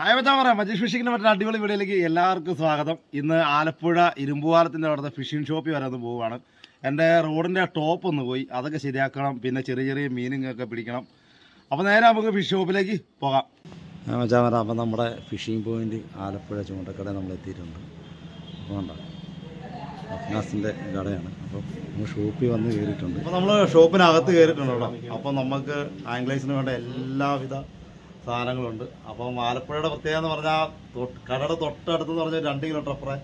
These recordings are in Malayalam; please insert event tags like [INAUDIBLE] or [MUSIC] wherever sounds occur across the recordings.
ഹായ് വെച്ചാൽ പറയാം. മജീഷ് ഫിഷിങ്ങിന്റെ മറ്റൊരു അടിപൊളി വീഡിയോയിലേക്ക് എല്ലാവർക്കും സ്വാഗതം. ഇന്ന് ആലപ്പുഴ ഇരുമ്പുപാലത്തിന്റെ അവിടുത്തെ ഫിഷിംഗ് ഷോപ്പിൽ വരെ ഒന്ന് പോവുകയാണ്. എന്റെ റോഡിന്റെ ടോപ്പ് ഒന്ന് പോയി. അതൊക്കെ ശരിയാക്കണം. പിന്നെ ചെറിയ ചെറിയ മീനുകളൊക്കെ പിടിക്കണം. അപ്പോൾ നേരെ നമുക്ക് ഫിഷ് ഷോപ്പിലേക്ക് പോകാം. മച്ചാൻ പറയാം. അപ്പം നമ്മുടെ ഫിഷിംഗ് പോയിന്റ് ആലപ്പുഴ ചൂണ്ടക്കട നമ്മൾ എത്തിയിട്ടുണ്ട്. അപ്പോൾ വേണ്ട അഫ്നാസിന്റെ കടയാണ്. അപ്പോൾ നമ്മൾ ഷോപ്പിൽ വന്ന് കയറിയിട്ടുണ്ട്. അപ്പോൾ നമ്മൾ ഷോപ്പിനകത്ത് കയറിയിട്ടുണ്ട് കേട്ടോ അപ്പോൾ നമുക്ക് ആംഗ്ലേസിന് വേണ്ട എല്ലാവിധ സാധനങ്ങളുണ്ട്. അപ്പം ആലപ്പുഴയുടെ പ്രത്യേകത എന്ന് പറഞ്ഞാൽ കടയുടെ തൊട്ടടുത്ത് എന്ന് പറഞ്ഞാൽ രണ്ട് കിലോമീറ്റർ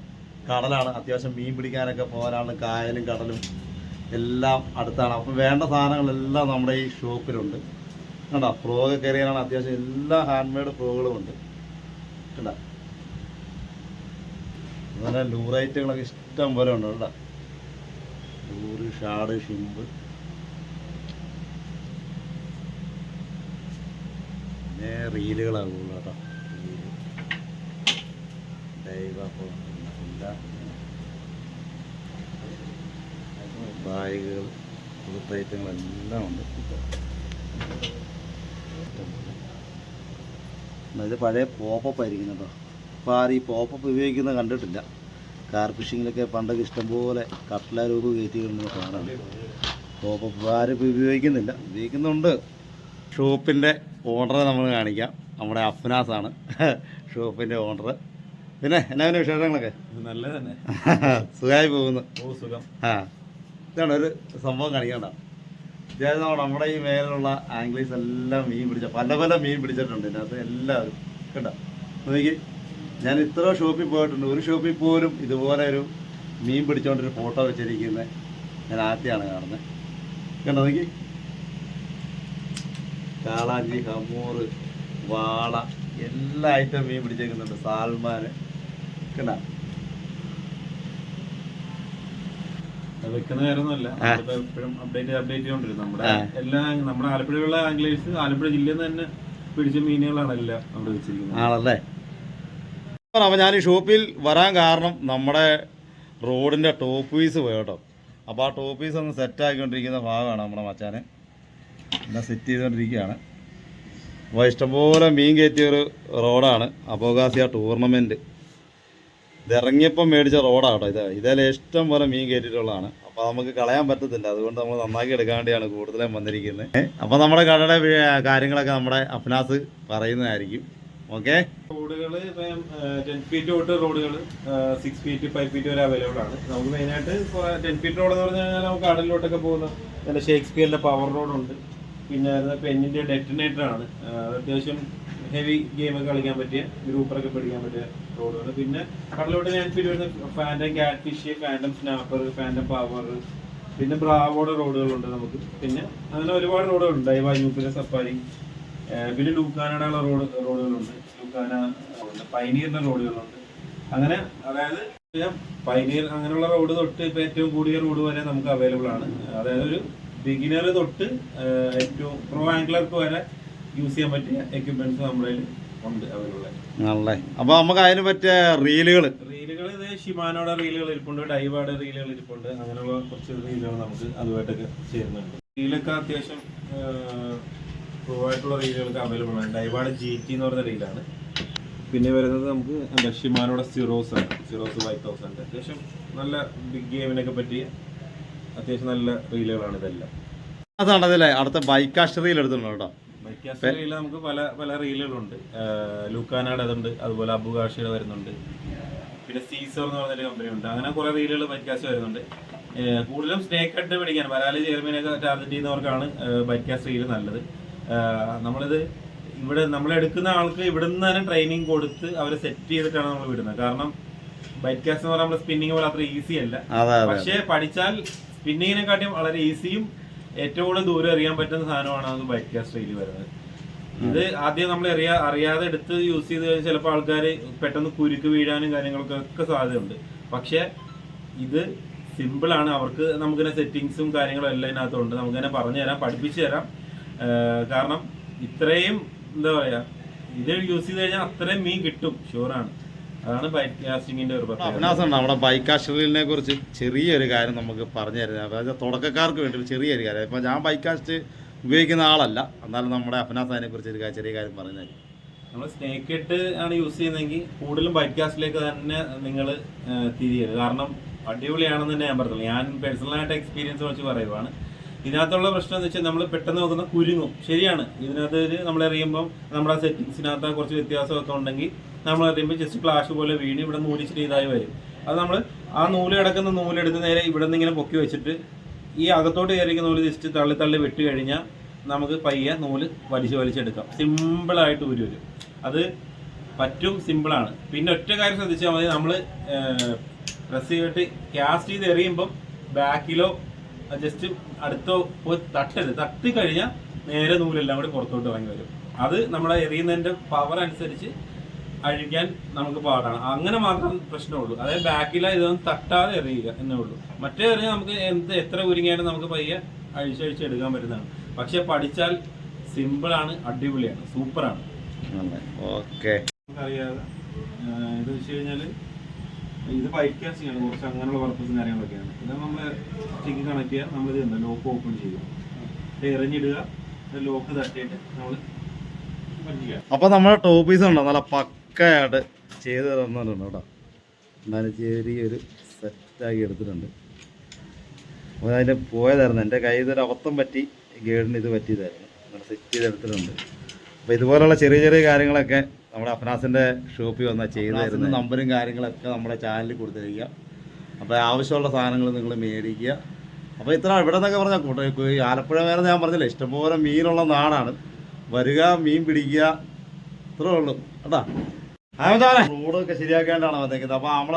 കടലാണ്. അത്യാവശ്യം മീൻ പിടിക്കാനൊക്കെ പോകാനാണ് കായലും കടലും എല്ലാം അടുത്താണ്. അപ്പം വേണ്ട സാധനങ്ങളെല്ലാം നമ്മുടെ ഈ ഷോപ്പിലുണ്ട്. കണ്ട? ഫ്രോഗ് കയറിയാലാണ് അത്യാവശ്യം എല്ലാ ഹാൻഡ് ഫ്രോഗുകളും ഉണ്ട്. കണ്ടോ? അതുപോലെ ലൂറൈറ്റുകളൊക്കെ ഇഷ്ടം പോലെ ഉണ്ട് കേട്ടോ. Lure shad shrimp. പിന്നെ റീലുകളാകുള്ളൂ കേട്ടോ. റീൽ ഡൈവ എല്ലാം ബാഗുകൾ പുറത്തെ ഐറ്റങ്ങളെല്ലാം ഉണ്ട് ഇത് പഴയ പോപ്പപ്പ് ആയിരിക്കും കേട്ടോ. അപ്പോൾ ആരും ഈ പോപ്പപ്പ് ഉപയോഗിക്കുന്നത് കണ്ടിട്ടില്ല. കാർ ഫിഷിങ്ങിലൊക്കെ പണ്ടൊക്കെ ഇഷ്ടംപോലെ കട്ട്ല രൂപ കയറ്റിയിരുന്നു കാണാം പോപ്പപ്പ് ആരും ഇപ്പോൾ ഉപയോഗിക്കുന്നില്ല. ഉപയോഗിക്കുന്നുണ്ട്. ഷോപ്പിന്റെ ഓണറെ നമ്മൾ കാണിക്കാം. നമ്മുടെ അഫ്നാസ് ആണ് [LAUGHS] ഷോപ്പിന്റെ ഓണർ. പിന്നെ എന്നാ പിന്നെ വിശേഷങ്ങളൊക്കെ? നല്ല തന്നെ [LAUGHS] സുഖമായി പോകുന്നു. ഓ സുഖം. ആ. ഇതാണ് ഒരു സംഭവം കാണിക്കണ്ട. അതായത് നമ്മുടെ ഈ മേലുള്ള ആംഗ്ലീസ് എല്ലാം മീൻ പിടിച്ച പല പല മീൻ പിടിച്ചിട്ടുണ്ട്. ഇതിനകത്ത് എല്ലാവരും. കേട്ടോ നോക്കി. ഞാൻ ഇത്ര ഷോപ്പിൽ പോയിട്ടുണ്ട്. ഒരു ഷോപ്പിൽ പോലും ഇതുപോലെ ഒരു മീൻ പിടിച്ചോണ്ടൊരു ഫോട്ടോ വെച്ചിരിക്കുന്നത് ഞാൻ ആദ്യമാണ് കാണുന്നത്. കണ്ടോ നോക്കി? കാളാഞ്ചി ഹമൂറ് വാള എല്ലാ ഐറ്റം മീൻ പിടിച്ചേക്കുന്നുണ്ട്. സാൽമാന് കണ്ടോ അത് വെക്കുന്ന കാര്യമൊന്നുമല്ല. എപ്പോഴും അപ്ഡേറ്റ് അപ്ഡേറ്റ് ചെയ്തോണ്ടിരുന്നു നമ്മുടെ ആ. എല്ലാ നമ്മുടെ ആലപ്പുഴയിലുള്ള ആംഗ്ലേഴ്സ് ആലപ്പുഴ ജില്ലയിൽ നിന്ന് തന്നെ പിടിച്ച മീനുകളാണ് എല്ലാം അവിടെ വെച്ചിരിക്കുന്നത്. ആണല്ലേ? അപ്പോൾ ഞാൻ ഈ ഷോപ്പിൽ വരാൻ കാരണം നമ്മുടെ റോഡിന്റെ ടോപ്പ് പീസ് അപ്പൊ അപ്പോൾ ആ ടോപ്പ് പീസ് ഒന്ന് സെറ്റ് ആക്കിക്കൊണ്ടിരിക്കുന്ന ഭാഗമാണ് നമ്മുടെ മച്ചാനെ. എല്ലാം സെറ്റ് ചെയ്തുകൊണ്ടിരിക്കുകയാണ് അപ്പോൾ ഇഷ്ടംപോലെ മീൻ കയറ്റിയ ഒരു റോഡാണ് അപോകാസിയ ടൂർണമെന്റ് ഇതിറങ്ങിയപ്പം മേടിച്ച റോഡാണ് കേട്ടോ ഇത്. ഇതിൽ ഇഷ്ടം പോലെ മീൻ കയറ്റിയിട്ടുള്ളതാണ്. അപ്പോൾ നമുക്ക് കളയാൻ പറ്റത്തില്ല. അതുകൊണ്ട് നമ്മൾ നന്നാക്കി എടുക്കാൻ വേണ്ടിയാണ് കൂടുതലും വന്നിരിക്കുന്നത്. അപ്പോൾ നമ്മുടെ കടയുടെ കാര്യങ്ങളൊക്കെ നമ്മുടെ അഫ്നാസ് പറയുന്നതായിരിക്കും. ഓക്കെ? റോഡുകൾ ടെൻ ഫീറ്റ് തൊട്ട് റോഡുകൾ സിക്സ് ഫീറ്റ് ഫൈവ് ഫീറ്റ് വരെ അവൈലബിൾ ആണ്. നമുക്ക് മെയിനായിട്ട് ടെൻ ഫീറ്റ് റോഡ് എന്ന് പറഞ്ഞു കഴിഞ്ഞാൽ നമുക്ക് കടലിലോട്ടൊക്കെ പോകുന്ന നല്ല ഷേക്സ്പിയറിന്റെ പവർ റോഡുണ്ട് പിന്നെ ആണ്. ആ, അത്യാവശ്യം ഹെവി ഗെയിമൊക്കെ കളിക്കാൻ പറ്റിയ ഗ്രൂപ്പറൊക്കെ പിടിക്കാൻ പറ്റിയ റോഡുകൾ പിന്നെ കടലോട്ട് ഞാൻ പിന്നെ Phantom catfish Phantom snapper Phantom power പിന്നെ ബ്രാവോടെ റോഡുകളുണ്ട് നമുക്ക്. പിന്നെ അങ്ങനെ ഒരുപാട് റോഡുകളുണ്ട് ഡൈവ യൂപ്പിലെ സഫാരി പിന്നെ ലൂക്കാനയുടെ റോഡ് റോഡുകളുണ്ട് ലൂക്കാന പൈനീറിന്റെ റോഡുകളുണ്ട് അങ്ങനെ അതായത് പൈനീർ അങ്ങനെയുള്ള റോഡ് തൊട്ട് ഇപ്പൊ ഏറ്റവും കൂടിയ റോഡ് വരെ നമുക്ക് അവൈലബിൾ ആണ്. അതായത് ഒരു ബിഗിനർ തൊട്ട് ഏറ്റവും പ്രോ ആംഗ്ലർക്ക് വരെ യൂസ് ചെയ്യാൻ പറ്റിയ എക്യുപ്മെന്റ്സ് നമ്മുടെ ഉണ്ട് അവൈലബിൾ അപ്പൊ നമുക്ക് അതിന് പറ്റിയ റീലുകൾ റീലുകൾ ഇത് ഷിമാനോടെ റീലുകൾ ഇരിപ്പുണ്ട് ഡൈവാടെ റീലുകൾ ഇരിപ്പുണ്ട് അങ്ങനെയുള്ള കുറച്ച് റീലുകൾ നമുക്ക് അതുമായിട്ടൊക്കെ ചേരുന്നുണ്ട്. റീലൊക്കെ അത്യാവശ്യം പ്രോ ആയിട്ടുള്ള റീലുകൾക്ക് അവൈലബിൾ ആണ്. ഡൈവാട് ജി ടി എന്ന് പറഞ്ഞ റീലാണ്. പിന്നെ വരുന്നത് നമുക്ക് എന്താ ഷിമാനോടെ സിറോസ് ആണ്. സിറോസ് ഫൈവ് തൗസൻഡ് അത്യാവശ്യം നല്ല ബിഗ് ഗെയിമിനൊക്കെ പറ്റിയ അത്യാവശ്യം നല്ല റീലുകളാണ് ഇതെല്ലാം. അതാണ് അതല്ലേ അടുത്ത ബൈക്കാഷ് റീൽ എടുത്തിട്ടുണ്ട് കേട്ടോ. ബൈക്കാസ്റ്റ് റീൽ നമുക്ക് പല പല റീലുകളുണ്ട്. ലൂക്കാനാട് അതുണ്ട് അതുപോലെ അബുകാഷിയുടെ വരുന്നുണ്ട്. പിന്നെ സീസർ എന്ന് പറഞ്ഞൊരു കമ്പനി ഉണ്ട്. അങ്ങനെ കുറെ റീലുകൾ ബൈക്കാസ്റ്റ് വരുന്നുണ്ട്. കൂടുതലും സ്നേക്ക് ഹെഡ് പിടിക്കാൻ വരാലി ചെയർമീനൊക്കെ ടാർഗറ്റ് ചെയ്യുന്നവർക്കാണ് ബൈക്കാസ്റ്റ് റീൽ നല്ലത്. നമ്മളിത് ഇവിടെ നമ്മൾ എടുക്കുന്ന ആൾക്ക് ഇവിടെ നിന്ന് തന്നെ ട്രെയിനിങ് കൊടുത്ത് അവരെ സെറ്റ് ചെയ്തിട്ടാണ് നമ്മൾ വിടുന്നത്. കാരണം ബൈക്കാസ് എന്ന് പറയുമ്പോൾ സ്പിന്നിങ് പോലെ അത്ര ഈസി അല്ല. പക്ഷേ പഠിച്ചാൽ സ്പിന്നിങ്ങിനെക്കാട്ടിയും വളരെ ഈസിയും ഏറ്റവും കൂടുതൽ ദൂരം അറിയാൻ പറ്റുന്ന സാധനമാണ് അത് ബൈക്ക് കാസ്റ്റ് റീൽ വരുന്നത്. ഇത് ആദ്യം നമ്മൾ അറിയാ അറിയാതെ എടുത്ത് യൂസ് ചെയ്ത് കഴിഞ്ഞാൽ ചിലപ്പോൾ ആൾക്കാർ പെട്ടെന്ന് കുരുക്ക് വീഴാനും കാര്യങ്ങൾക്കൊക്കെ ഒക്കെ സാധ്യതയുണ്ട്. പക്ഷെ ഇത് സിമ്പിളാണ് അവർക്ക് നമുക്കിങ്ങനെ സെറ്റിങ്സും കാര്യങ്ങളും എല്ലാം ഇതിനകത്തുണ്ട്. നമുക്കിങ്ങനെ പറഞ്ഞു തരാം പഠിപ്പിച്ചു തരാം. കാരണം ഇത്രയും എന്താ പറയുക ഇത് യൂസ് ചെയ്ത് കഴിഞ്ഞാൽ അത്രയും മീൻ കിട്ടും ഷുവറാണ് അതാണ് ബൈക്ക് ഒരു പ്രത്യേകത. നമ്മുടെ ബൈക്കാഷ് റീലിനെ കുറിച്ച് ചെറിയൊരു കാര്യം നമുക്ക് പറഞ്ഞു തരുന്നത്. അതായത് തുടക്കക്കാർക്ക് വേണ്ടി ഒരു ചെറിയൊരു കാര്യം. ഇപ്പം ഞാൻ ബൈക്ക് ആസ്റ്റ് ഉപയോഗിക്കുന്ന ആളല്ല. എന്നാലും നമ്മുടെ അഫ്നാസ് അതിനെ കുറിച്ച് ഒരു ചെറിയ കാര്യം പറഞ്ഞു തരും. നമ്മൾ സ്നേക്ക് ഇട്ട് ആണ് യൂസ് ചെയ്യുന്നതെങ്കിൽ കൂടുതലും ബൈക്ക് കാസ്റ്റിലേക്ക് തന്നെ നിങ്ങൾ തിരിയരുത്. കാരണം അടിപൊളിയാണെന്ന് തന്നെ ഞാൻ പറഞ്ഞുള്ളൂ ഞാൻ പേഴ്സണലായിട്ട് എക്സ്പീരിയൻസ് വെച്ച് പറയുവാണ്. ഇതിനകത്തുള്ള പ്രശ്നം എന്ന് വെച്ചാൽ നമ്മൾ പെട്ടെന്ന് നോക്കുന്ന കുരുങ്ങും. ശരിയാണ്. ഇതിനകത്ത് നമ്മൾ എറിയുമ്പം നമ്മുടെ സെറ്റിങ്സിനകത്ത് കുറച്ച് വ്യത്യാസമൊക്കെ ഉണ്ടെങ്കിൽ നമ്മൾ അറിയുമ്പോൾ ജസ്റ്റ് ക്ലാഷ് പോലെ വീണ് ഇവിടെ നൂൽ ഇച്ചിരി ഇതായി വരും. അത് നമ്മൾ ആ നൂൽ കിടക്കുന്ന നൂലെടുത്ത് നേരെ ഇവിടെ നിന്ന് ഇങ്ങനെ പൊക്കി വെച്ചിട്ട് ഈ അകത്തോട്ട് കയറിക്കുന്ന നൂൽ ജസ്റ്റ് തള്ളി തള്ളി വിട്ട് കഴിഞ്ഞാൽ നമുക്ക് പയ്യെ നൂൽ വലിച്ച് വലിച്ചെടുക്കാം. സിമ്പിളായിട്ട് ഊരി വരും. അത് പറ്റും സിമ്പിളാണ് പിന്നെ ഒറ്റ കാര്യം ശ്രദ്ധിച്ചാൽ മതി. നമ്മൾ പ്രസ് ചെയ്തിട്ട് കാസ്റ്റ് ചെയ്ത് എറിയുമ്പം ബാക്കിലോ ജസ്റ്റ് അടുത്തോ പോയി തട്ടരുത്. തട്ടി കഴിഞ്ഞാൽ നേരെ നൂലെല്ലാം കൂടി പുറത്തോട്ട് ഇറങ്ങി വരും. അത് നമ്മളെ എറിയുന്നതിന്റെ പവർ അനുസരിച്ച് അഴിക്കാൻ നമുക്ക് പാടാണ്. അങ്ങനെ മാത്രം പ്രശ്നമുള്ളൂ. അതായത് ബാക്കിലെ ഇതൊന്നും തട്ടാതെ എറിയുക എന്നേ ഉള്ളൂ. മറ്റേ എറിഞ്ഞാൽ നമുക്ക് എന്ത് എത്ര ഉരുങ്ങിയാലും നമുക്ക് പയ്യെ അഴിച്ചഴിച്ചെടുക്കാൻ പറ്റുന്നതാണ്. പക്ഷെ പഠിച്ചാൽ സിമ്പിളാണ് അടിപൊളിയാണ് സൂപ്പറാണ് ഓക്കെ. നമുക്കറിയാതെ ഇത് വെച്ച് കഴിഞ്ഞാൽ ഇത് പൈപ്പ് കാസ്റ്റിംഗ് ആണ് കുറച്ച് അങ്ങനെയുള്ള പർപ്പസും കാര്യങ്ങളൊക്കെയാണ് ഇത് നമ്മൾ സ്റ്റിക്ക് കണക്ട് ചെയ്യുക നമ്മൾ ഇത് എന്താ ലോക്ക് ഓപ്പൺ ചെയ്യുക എറിഞ്ഞിടുക ലോക്ക് തട്ടിയിട്ട് നമ്മൾ അപ്പൊ നമ്മുടെ ടോപ്പീസ് പീസ് ഉണ്ടോ? നല്ല പക്കയായിട്ട് ചെയ്ത് തന്നിട്ടുണ്ട് കേട്ടോ. എന്നാലും ചെറിയൊരു സെറ്റാക്കി എടുത്തിട്ടുണ്ട്. അപ്പോൾ അതിന്റെ പോയതായിരുന്നു. എന്റെ കയ്യിൽ ഒരു അബദ്ധം പറ്റി ഗേഡിന് ഇത് പറ്റിയതായിരുന്നു. അങ്ങനെ സെറ്റ് ചെയ്തെടുത്തിട്ടുണ്ട്. അപ്പോൾ ഇതുപോലുള്ള ചെറിയ ചെറിയ കാര്യങ്ങളൊക്കെ നമ്മുടെ അഫ്നാസിന്റെ ഷോപ്പിൽ വന്നാൽ ചെയ്തു തരുന്ന നമ്പറും കാര്യങ്ങളൊക്കെ നമ്മുടെ ചാനലിൽ കൊടുത്തിരിക്കുക. അപ്പോൾ ആവശ്യമുള്ള സാധനങ്ങൾ നിങ്ങൾ മേടിക്കുക. അപ്പോൾ ഇത്ര ഇവിടെ നിന്നൊക്കെ പറഞ്ഞാൽ കൂട്ടം ഈ ആലപ്പുഴ വേറെ ഞാൻ പറഞ്ഞില്ല ഇഷ്ടംപോലെ മീനുള്ള നാടാണ്. വരിക മീൻ പിടിക്കുക ഇത്രേ ഉള്ളൂ. കേട്ടാ. റോഡൊക്കെ ശരിയാക്കേണ്ടാണ് വന്നിരിക്കുന്നത് അപ്പൊ നമ്മൾ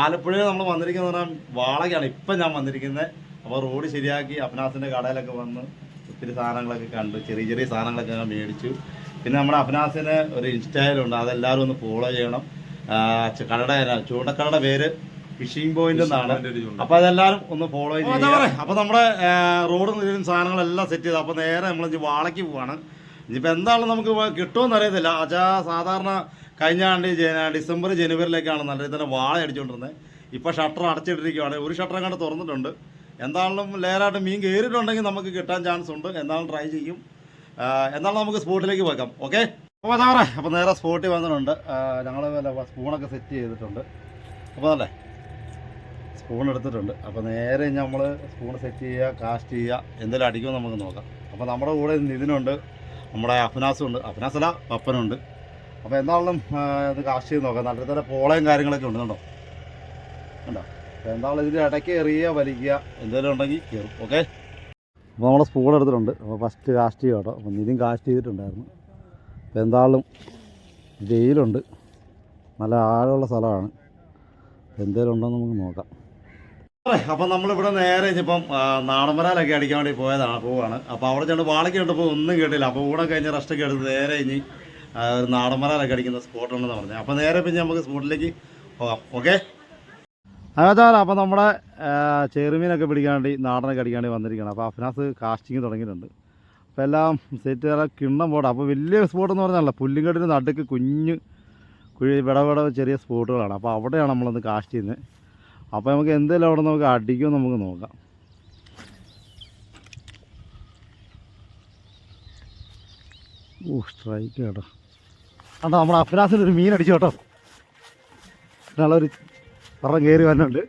ആലപ്പുഴയിൽ നമ്മൾ വന്നിരിക്കുന്നത് പറഞ്ഞാൽ വാളകയാണ് ഇപ്പം ഞാൻ വന്നിരിക്കുന്നത്. അപ്പോൾ റോഡ് ശരിയാക്കി അഫ്നാസിന്റെ കടയിലൊക്കെ വന്ന് ഒത്തിരി സാധനങ്ങളൊക്കെ കണ്ടു. ചെറിയ ചെറിയ സാധനങ്ങളൊക്കെ ഞാൻ മേടിച്ചു. പിന്നെ നമ്മുടെ അഫ്നാസിന് ഒരു ഇൻസ്റ്റയിലുണ്ട്. അതെല്ലാവരും ഒന്ന് ഫോളോ ചെയ്യണം. കടയുടെ ചൂണ്ടക്കടയുടെ പേര് ഫിഷിംഗ് പോയിന്റ് എന്നാണ്. അപ്പൊ അതെല്ലാവരും ഒന്ന് ഫോളോ ചെയ്യുക. അപ്പൊ നമ്മുടെ റോഡ് മുഴുവൻ സാധനങ്ങളെല്ലാം സെറ്റ് ചെയ്തു. അപ്പൊ നേരെ നമ്മൾ വാളയ്ക്ക് പോവാണ്. ഇനിയിപ്പോ എന്താണ് നമുക്ക് കിട്ടുമെന്ന് അറിയത്തില്ല. അച്ഛാ സാധാരണ കഴിഞ്ഞ ആണ്ട് ഡിസംബർ ജനുവരിയിലേക്കാണ് നല്ല രീതിയിൽ തന്നെ വാഴ അടിച്ചുകൊണ്ടിരുന്നത് ഇപ്പൊ ഷട്ടർ അടച്ചിട്ടിരിക്കുകയാണ് ഒരു ഷട്ടർ കണ്ട് തുറന്നിട്ടുണ്ട്. എന്താണെങ്കിലും ലേറായിട്ട് മീൻ കയറിയിട്ടുണ്ടെങ്കിൽ നമുക്ക് കിട്ടാൻ ചാൻസ് ഉണ്ട്. എന്താണെങ്കിലും ട്രൈ ചെയ്യും. എന്നാലും നമുക്ക് സ്പോട്ടിലേക്ക് വെക്കാം ഓക്കെ അപ്പോൾ അതാ പറയാം. അപ്പോൾ നേരെ സ്പോട്ടിൽ വന്നിട്ടുണ്ട്. ഞങ്ങൾ സ്പൂണൊക്കെ സെറ്റ് ചെയ്തിട്ടുണ്ട്. അപ്പോൾ അല്ലേ സ്പൂൺ എടുത്തിട്ടുണ്ട്. അപ്പോൾ നേരെ നമ്മൾ സ്പൂൺ സെറ്റ് ചെയ്യുക കാസ്റ്റ് ചെയ്യുക എന്തെങ്കിലും അടിക്കുമോ നമുക്ക് നോക്കാം. അപ്പോൾ നമ്മുടെ കൂടെ നിതിനുണ്ട്. നമ്മുടെ അഫ്നാസും ഉണ്ട് അഫ്നാസല്ല പപ്പനുണ്ട്. അപ്പോൾ എന്താണെങ്കിലും ഇത് കാസ്റ്റ് ചെയ്ത് നോക്കാം. നല്ല തരം പോളയും കാര്യങ്ങളൊക്കെ ഉണ്ട് കണ്ടോ? കണ്ടോ? അപ്പോൾ എന്താണെങ്കിലും ഇതിന്റെ ഇടയ്ക്ക് എറിയുക വലിക്കുക എന്തെങ്കിലും ഉണ്ടെങ്കിൽ കയറും. ഓക്കെ? അപ്പോൾ നമ്മൾ സ്പൂൺ എടുത്തിട്ടുണ്ട്. അപ്പോൾ ഫസ്റ്റ് കാസ്റ്റ് ചെയ്യുക കേട്ടോ. അപ്പോൾ നിതിൻ കാസ്റ്റ് ചെയ്തിട്ടുണ്ടായിരുന്നു. അപ്പോൾ എന്താണെങ്കിലും വെയിലുണ്ട്. നല്ല ആഴമുള്ള സ്ഥലമാണ്. എന്തെങ്കിലും ഉണ്ടോ നമുക്ക് നോക്കാം. അപ്പം നമ്മളിവിടെ നേരെ ഇനിയിപ്പം നാടമ്പരാലൊക്കെ അടിക്കാൻ വേണ്ടി പോയതാണ് പോവാണ്. അപ്പോൾ അവിടെ ചെന്ന് വാളയ്ക്ക് കണ്ടപ്പോൾ ഒന്നും കേട്ടില്ല. അപ്പോൾ ഊടെ കഴിഞ്ഞ് റെസ്റ്റൊക്കെ എടുത്ത് നേരെ ഇനി ഒരു നാടന്മാരൊക്കെ അടിക്കുന്ന സ്പോട്ട് ഉണ്ടെന്ന് പറഞ്ഞു. അപ്പോൾ നേരെ പിന്നെ നമുക്ക് സ്പോട്ടിലേക്ക് പോകാം. ഓക്കെ അതാ അപ്പോൾ നമ്മുടെ ചെറുമീനൊക്കെ പിടിക്കാൻ വേണ്ടി നാടനൊക്കെ അടിക്കാൻ വേണ്ടി വന്നിരിക്കുകയാണ്. അപ്പോൾ അഫ്നാസ് കാസ്റ്റിംഗ് തുടങ്ങിയിട്ടുണ്ട്. അപ്പോൾ എല്ലാം സെറ്റ് ചെയ്താൽ കിണ്ണം പോടാം. അപ്പോൾ വലിയ സ്പോട്ട് എന്ന് പറഞ്ഞാൽ പുല്ലുംകെട്ടിന് നടുക്ക് കുഞ്ഞ് കുഴി വിടവിട ചെറിയ സ്പോട്ടുകളാണ്. അപ്പോൾ അവിടെയാണ് നമ്മളൊന്ന് കാസ്റ്റ് ചെയ്യുന്നത്. അപ്പോൾ നമുക്ക് എന്തെങ്കിലും അവിടെ നമുക്ക് അടിക്കുമോ നമുക്ക് നോക്കാം. ഓ സ്ട്രൈക്ക് കേട്ടോ. കേട്ടോ നമ്മുടെ അഫ്നാസിൽ ഒരു മീൻ അടിച്ചു കേട്ടോ. നല്ലൊരു പറം കയറി വന്നുണ്ട്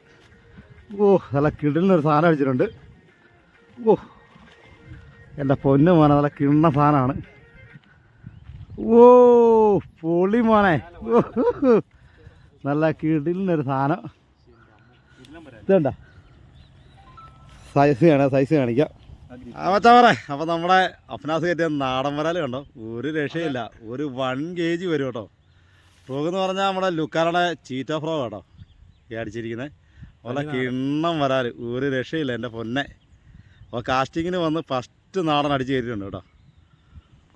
ഓ നല്ല കിടലിനൊരു സാധനം അടിച്ചിട്ടുണ്ട്. ഓ എന്റെ പൊന്നു മോനെ നല്ല കിണ്ണ സാധനമാണ്. ഓ പൊളി മോനെ. നല്ല കിടലിനൊരു സാധനം. ഇതുണ്ട? സൈസ് കാണാം സൈസ് കാണിക്കാം. മച്ചാ പറ. അപ്പോൾ നമ്മുടെ അഫ്നാസ് കയറ്റിയ നാടൻ വരാൽ കണ്ടോ? ഒരു രക്ഷയില്ല. ഒരു വൺ കെ ജി വരും കേട്ടോ. ഫ്രോഗ് എന്ന് പറഞ്ഞാൽ നമ്മുടെ ലുക്കാരുടെ ചീറ്റ ഫ്രോഗ് കേട്ടോ ഈ അടിച്ചിരിക്കുന്നത് അതുപോലെ കിണ്ണം വരാൽ ഒരു രക്ഷയില്ല എന്റെ പൊന്നെ. അപ്പോൾ കാസ്റ്റിങ്ങിന് വന്ന് ഫസ്റ്റ് നാടൻ അടിച്ച് കയറ്റിയിട്ടുണ്ട് കേട്ടോ.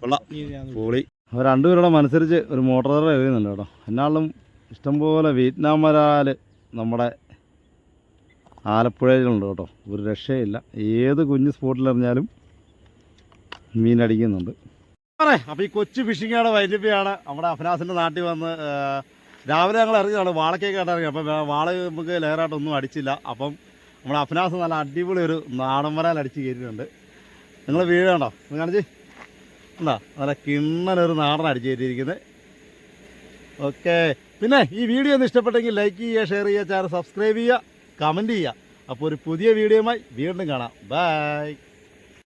കൊള്ളാം. പൊളി. അപ്പോൾ രണ്ടുപേരുടെ മനസ്സരിച്ച് ഒരു മോട്ടോർ എഴുതുന്നുണ്ട് കേട്ടോ. എന്നാളും ഇഷ്ടംപോലെ വിയറ്റ്നാം വരാൽ നമ്മുടെ ആലപ്പുഴയിലുണ്ട് കേട്ടോ. ഒരു രക്ഷയില്ല. ഏത് കുഞ്ഞ് സ്പോട്ടിലെറിഞ്ഞാലും മീനടിക്കുന്നുണ്ട്. അടിക്കുന്നുണ്ട് അപ്പോൾ ഈ കൊച്ചു ഫിഷിങ്ങാണ് വൈദ്യപ്പിയാണ് നമ്മുടെ അഫ്നാസിന്റെ നാട്ടിൽ വന്ന് രാവിലെ ഞങ്ങൾ ഇറങ്ങിയതാണ്. വാളക്കൊക്കെ ഇറങ്ങി അപ്പം വാള നമുക്ക് ലെയറായിട്ടൊന്നും അടിച്ചില്ല. അപ്പം നമ്മുടെ അഫ്നാസ് നല്ല അടിപൊളി ഒരു നാടൻ വരാൽ അടിച്ച് കയറ്റിയിട്ടുണ്ട്. നിങ്ങൾ വീഴണ്ടോ? നിങ്ങൾ കാണിച്ച്. എന്താ? നല്ല കിണ്ണനൊരു നാടൻ അടിച്ച് കയറ്റിയിരിക്കുന്നത് ഓക്കെ. പിന്നെ ഈ വീഡിയോ ഒന്ന് ഇഷ്ടപ്പെട്ടെങ്കിൽ ലൈക്ക് ചെയ്യുക ഷെയർ ചെയ്യുക ചാനൽ സബ്സ്ക്രൈബ് ചെയ്യുക. കമന്റ് ചെയ്യുക അപ്പോൾ ഒരു പുതിയ വീഡിയോയുമായി വീണ്ടും കാണാം. ബൈ